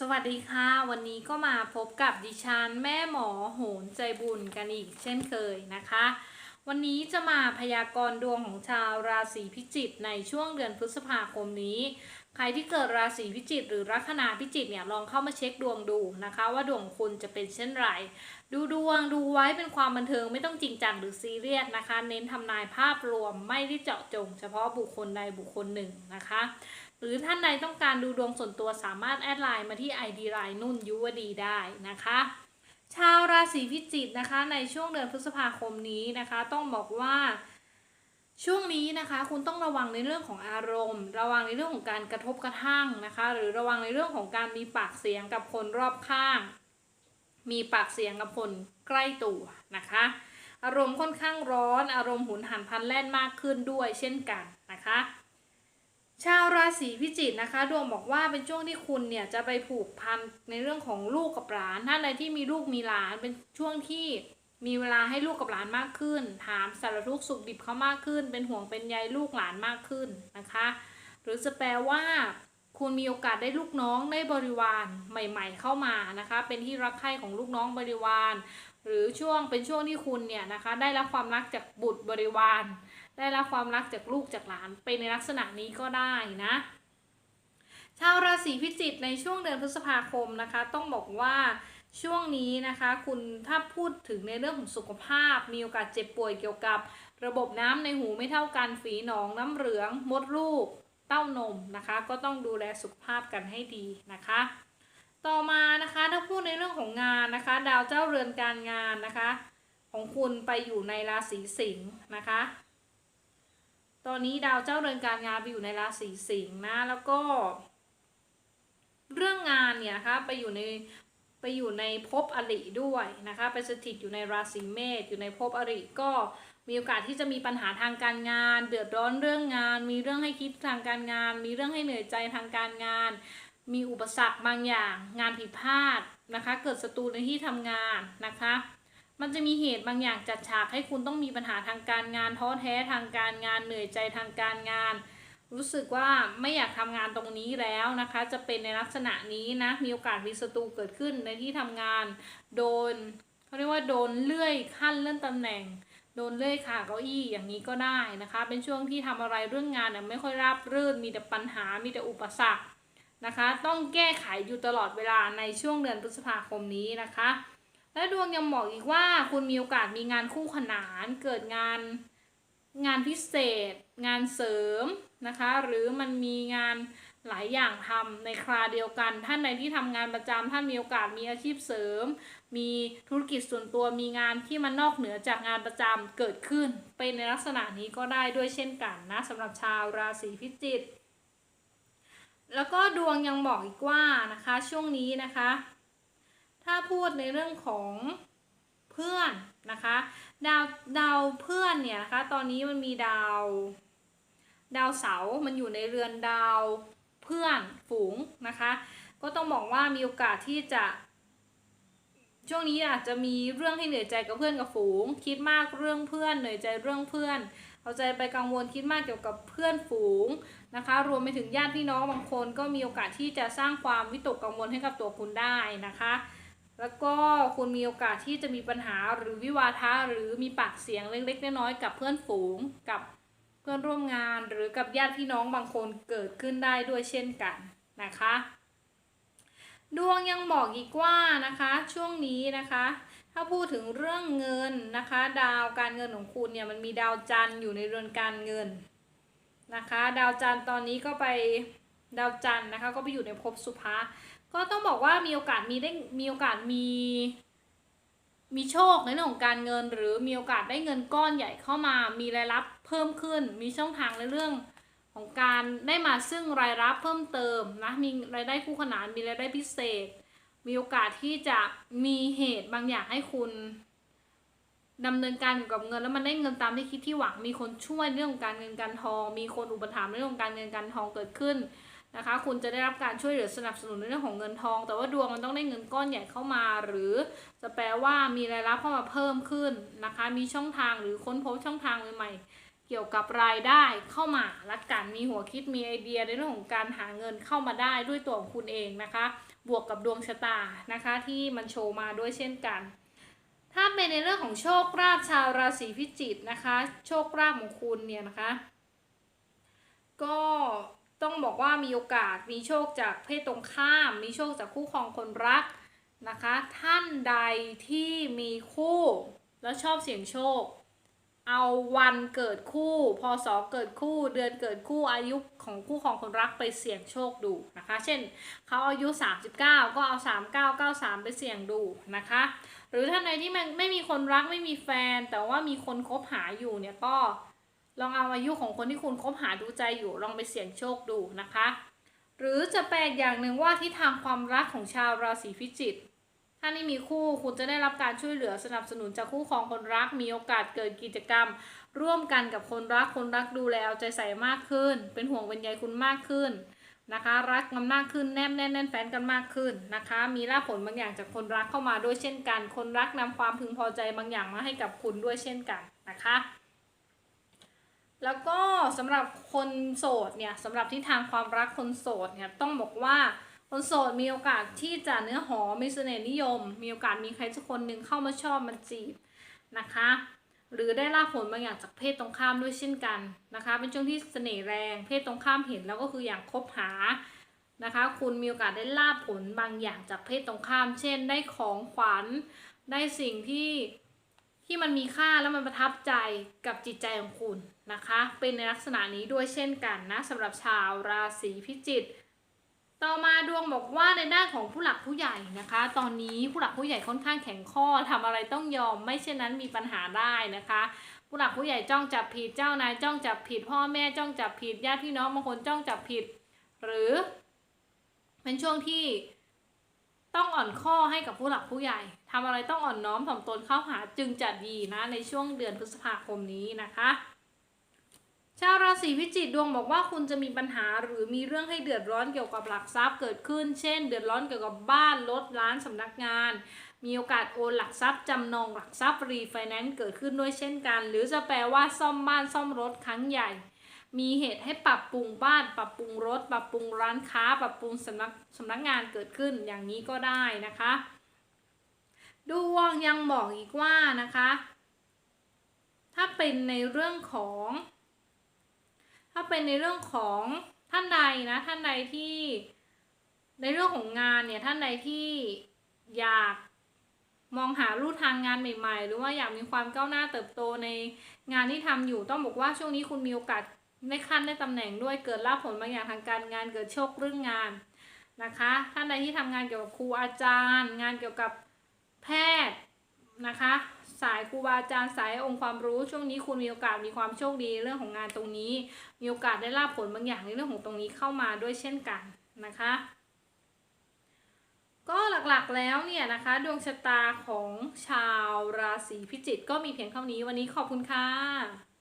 สวัสดีค่ะ วันนี้ก็มาพบกับดิฉันแม่หมอโหนใจบุญกันอีกเช่นเคยนะคะ วันนี้จะมาพยากรณ์ดวงของชาวราศีพิจิกในช่วงเดือนพฤษภาคมนี้ ใครที่เกิดราศีพิจิกหรือลัคนาพิจิกเนี่ยลองเข้ามาเช็คดวงดูนะคะ ว่าดวงคุณจะเป็นเช่นไร ดูดวงดูไว้เป็นความบันเทิงไม่ต้องจริงจังหรือซีเรียสนะคะ เน้นทำนายภาพรวมไม่ได้เจาะจง เฉพาะบุคคลใดบุคคลหนึ่งนะคะ หรือท่านใดต้องการดูดวงส่วนตัวสามารถแอดไลน์มาที่ ID ไลน์นุ่นยุวดีได้นะคะ ชาวราศีพิจิกนะคะในช่วงเดือนพฤษภาคมนี้นะคะ ต้องบอกว่าช่วงนี้นะคะคุณต้องระวังในเรื่องของอารมณ์ ระวังในเรื่องของการกระทบกระทั่งนะคะ หรือระวังในเรื่องของการมีปากเสียงกับคนรอบข้าง มีปากเสียงกับคนใกล้ตัวนะคะ อารมณ์ค่อนข้างร้อน อารมณ์หุนหันพลันแล่นมากขึ้นด้วยเช่นกันนะคะ ชาวราศีพิจิกนะคะ ดวงบอกว่าเป็นช่วงที่คุณเนี่ยจะไปผูกพันในเรื่องของลูกกับหลานท่าใดที่มีลูกมีหลานเป็นช่วงที่มีเวลาให้ลูกกับหลานมากขึ้น ถามสารทุกข์สุขดิบเขามากขึ้น เป็นห่วงเป็นใยลูกหลานมากขึ้นนะคะ หรือจะแปลว่า คุณมีโอกาสได้ลูกน้องได้บริวารใหม่ ๆ เข้ามานะคะ เป็นที่รักใคร่ของลูกน้องบริวาร หรือช่วงเป็นช่วงที่คุณเนี่ยนะคะได้รับความรักจากบุตรบริวาร ได้รับความรักจากลูกจากหลานเป็นในลักษณะนี้ก็ได้นะ ชาวราศีพิจิกในช่วงเดือนพฤษภาคมนะคะ ต้องบอกว่าช่วงนี้นะคะ คุณถ้าพูดถึงในเรื่องของสุขภาพ มีโอกาสเจ็บป่วยเกี่ยวกับ ระบบน้ำในหูไม่เท่ากันฝีหนองน้ำเหลือง มดลูก เต้านมนะคะ ก็ต้องดูแลสุขภาพกันให้ดีนะคะ ต่อมานะคะถ้าพูดในเรื่องของงานนะคะ ดาวเจ้าเรือนการงานนะคะ ของคุณไปอยู่ในราศีสิงห์นะคะ ตอนนี้ดาวเจ้าเรือนการงานไปอยู่ในราศีสิงห์นะ แล้วก็ เรื่องงานเนี่ยนะคะไปอยู่ในไปอยู่ในภพอริด้วยนะคะไปสถิตอยู่ในราศีเมษอยู่ในภพอริก็มีโอกาสที่จะมีปัญหาทางการงาน เดือดร้อนเรื่องงาน มีเรื่องให้คิดทางการงาน มีเรื่องให้เหนื่อยใจทางการงาน มีอุปสรรคบางอย่าง งานผิดพลาดนะคะ เกิดศัตรูในที่ทำงานนะคะ มันจะมีเหตุบางอย่างจัดฉากให้คุณต้องมีปัญหาทางการงานท้อแท้ทางการงานเหนื่อยใจทางการงาน รู้สึกว่าไม่อยากทำงานตรงนี้แล้วนะคะ จะเป็นในลักษณะนี้นะมีโอกาสมีศัตรูเกิดขึ้นในที่ทำงาน โดนเขาเรียกว่าโดนเลื่อยขั้นเลื่อนตำแหน่งโดนเลื่อยขาเก้าอี้อย่างนี้ก็ได้นะคะ เป็นช่วงที่ทำอะไรเรื่องงานเนี่ยไม่ค่อยราบรื่นมีแต่ปัญหามีแต่อุปสรรคนะคะ ต้องแก้ไขอยู่ตลอดเวลาในช่วงเดือนพฤษภาคมนี้นะคะ และดวงยังบอกอีกว่าคุณมีโอกาสมีงานคู่ขนาน เกิดงานงานพิเศษ งานเสริมนะคะ หรือมันมีงานหลายอย่างทำในคราเดียวกัน ท่านใดที่ทำงานประจำท่านมีโอกาสมีอาชีพเสริม มีธุรกิจส่วนตัวมีงานที่มันนอกเหนือจากงานประจำเกิดขึ้น เป็นในลักษณะนี้ก็ได้ด้วยเช่นกันนะสำหรับชาวราศีพิจิกแล้วก็ดวงยังบอกอีกว่านะคะช่วงนี้นะคะ ถ้าพูดในเรื่องของเพื่อนนะคะ ดาวดาวเพื่อนเนี่ยนะคะ ตอนนี้มันมีดาว ดาวเสา มันอยู่ในเรือนดาวเพื่อนฝูงนะคะ ก็ต้องบอกว่ามีโอกาสที่จะ ช่วงนี้อาจจะมีเรื่องให้เหนื่อยใจกับเพื่อนกับฝูง คิดมากเรื่องเพื่อนเหนื่อยใจเรื่องเพื่อนเอาใจไปกังวลคิดมากเกี่ยวกับเพื่อนฝูงนะคะ รวมไปถึงญาติพี่น้องบางคนก็มีโอกาสที่จะสร้างความวิตกกังวลให้กับตัวคุณได้นะคะ แล้วก็คุณมีโอกาสที่จะมีปัญหาหรือวิวาทะหรือมีปากเสียงเล็กๆน้อยๆกับเพื่อนฝูงกับเพื่อนร่วมงานหรือกับญาติพี่น้องบางคนเกิดขึ้นได้ด้วยเช่นกันนะคะ ดวงยังบอกอีกว่านะคะช่วงนี้นะคะ ถ้าพูดถึงเรื่องเงินนะคะ ดาวการเงินของคุณเนี่ยมันมีดาวจันทร์อยู่ในเรือนการเงินนะคะ ดาวจันทร์ตอนนี้ก็ไปดาวจันทร์นะคะก็ไปอยู่ในภพสุภา ก็ต้องบอกว่ามีโอกาสมีได้มีโอกาสมี มีโชคในเรื่องของการเงิน หรือมีโอกาสได้เงินก้อนใหญ่เข้ามา มีรายรับเพิ่มขึ้น มีช่องทางในเรื่องของการได้มาซึ่งรายรับเพิ่มเติมนะมีรายได้คู่ขนานมีรายได้พิเศษ มีโอกาสที่จะมีเหตุบางอย่างให้คุณดำเนินการเกี่ยวกับเงินแล้วมันได้เงินตามที่คิดที่หวังมีคนช่วยเรื่องการเงินการทอง มีคนอุปถัมภ์ในเรื่องการเงินการทองเกิดขึ้น นะคะ คุณจะได้รับการช่วยเหลือสนับสนุนในเรื่องของเงินทอง แต่ว่าดวงมันต้องได้เงินก้อนใหญ่เข้ามา หรือจะแปลว่ามีรายรับเข้ามาเพิ่มขึ้นนะคะ มีช่องทางหรือค้นพบช่องทางใหม่ๆ เกี่ยวกับรายได้เข้ามาละกันมีหัวคิดมีไอเดียในเรื่องของการหาเงินเข้ามาได้ด้วยตัวของคุณเองนะคะ บวกกับดวงชะตานะคะ ที่มันโชว์มาด้วยเช่นกัน ถ้าเป็นในเรื่องของโชคลาภชาวราศีพิจิกนะคะ โชคลาภของคุณเนี่ยนะคะ ก็ ต้องบอกว่ามีโอกาสมีโชคจากเพศตรงข้าม มีโชคจากคู่ครองคนรักนะคะ ท่านใดที่มีคู่แล้วชอบเสี่ยงโชค เอาวันเกิดคู่พศเกิดคู่ เดือนเกิดคู่อายุของคู่ของคนรักไปเสี่ยงโชคดูนะคะ เช่นเขาอายุ 39 ก็เอา 3993 ไปเสี่ยงดูนะคะ หรือท่านใดที่มันไม่มีคนรักไม่มีแฟน แต่ว่ามีคนคบหาอยู่เนี่ยก็ ลองเอาอายุของคนที่คุณคบหาดูใจอยู่ลองไปเสี่ยงโชคดูนะคะ หรือจะแปลกอย่างหนึ่งว่าที่ทางความรักของชาวราศีพิจิกถ้านี่มีคู่คุณจะได้รับการช่วยเหลือสนับสนุนจากคู่ครองคนรักมีโอกาสเกิดกิจกรรม ร่วมกันกับคนรักคนรักดูแลเอาใจใส่มากขึ้น เป็นห่วงเป็นใยคุณมากขึ้นนะคะ รักกันมากขึ้นแนบแน่นแน่นแฟนกันมากขึ้นนะคะ มีลาผลบางอย่างจากคนรักเข้ามาด้วยเช่นกัน คนรักนำความพึงพอใจบางอย่างมาให้กับคุณด้วยเช่นกันนะคะ แล้วก็สำหรับคนโสดเนี่ยสำหรับที่ทางความรักคนโสดเนี่ยต้องบอกว่าคนโสดมีโอกาสที่จะเนื้อหอมมีเสน่ห์นิยม มีโอกาสมีใครสักคนหนึ่งเข้ามาชอบมันจีบนะคะ หรือได้รับผลบางอย่างจากเพศตรงข้ามด้วยเช่นกันนะคะ เป็นช่วงที่เสน่ห์แรงเพศตรงข้ามเห็นแล้วก็คืออย่างคบหานะคะ คุณมีโอกาสได้ลาบผลบางอย่างจากเพศตรงข้าม เช่น ได้ของขวัญได้สิ่งที่ ที่มันมีค่าแล้วมันประทับใจกับจิตใจของคุณนะคะ เป็นในลักษณะนี้ด้วยเช่นกันนะสำหรับชาวราศีพิจิกต่อมาดวงบอกว่าในด้านของผู้หลักผู้ใหญ่นะคะ ตอนนี้ผู้หลักผู้ใหญ่ค่อนข้างแข็งข้อทำอะไรต้องยอม ไม่เช่นนั้นมีปัญหาได้นะคะ ผู้หลักผู้ใหญ่จ้องจับผิดเจ้านายจ้องจับผิด พ่อแม่จ้องจับผิดญาติพี่น้องบางคนจ้องจับผิด หรือเป็นช่วงที่ ต้องอ่อนข้อให้กับผู้หลักผู้ใหญ่ทำอะไรต้องอ่อนน้อมถ่อมตนเข้าหาจึงจะดีนะ ในช่วงเดือนพฤษภาคมนี้นะคะ ชาวราศีพิจิกดวงบอกว่าคุณจะมีปัญหาหรือมีเรื่องให้เดือดร้อนเกี่ยวกับหลักทรัพย์เกิดขึ้น เช่น เดือดร้อนเกี่ยวกับบ้านรถร้านสำนักงาน มีโอกาสโอนหลักทรัพย์จำนองหลักทรัพย์รีไฟแนนซ์เกิดขึ้นด้วยเช่นกัน หรือจะแปลว่าซ่อมบ้านซ่อมรถครั้งใหญ่ มีเหตุให้ปรับปรุงบ้าน ปรับปรุงรถ ปรับปรุงร้านค้า ปรับปรุงสำนักสำนักงานเกิดขึ้นอย่างนี้ก็ได้นะคะ ดวงยังบอกอีกว่านะคะ ถ้าเป็นในเรื่องของ ถ้าเป็นในเรื่องของท่านใดนะท่านใดที่ในเรื่องของงานเนี่ยท่านใดที่อยากมองหาลู่ทางงานใหม่ ๆ หรือว่าอยากมีความก้าวหน้าเติบโตในงานที่ทำอยู่ต้องบอกว่าช่วงนี้คุณมีโอกาส ได้ขั้นได้ตำแหน่งด้วยเกิดลาภผลบางอย่างทางการงานเกิดโชคเรื่องงานนะคะ ท่านใดที่ทำงานเกี่ยวกับครูอาจารย์ งานเกี่ยวกับแพทย์นะคะ สายครูบาอาจารย์สายองค์ความรู้ช่วงนี้คุณมีโอกาสมีความโชคดีเรื่องของงานตรงนี้ มีโอกาสได้ลาภผลบางอย่างในเรื่องของตรงนี้เข้ามาด้วยเช่นกันนะคะ ก็หลักๆแล้วเนี่ยนะคะ ดวงชะตาของชาวราศีพิจิกก็มีเพียงเท่านี้วันนี้ขอบคุณค่ะ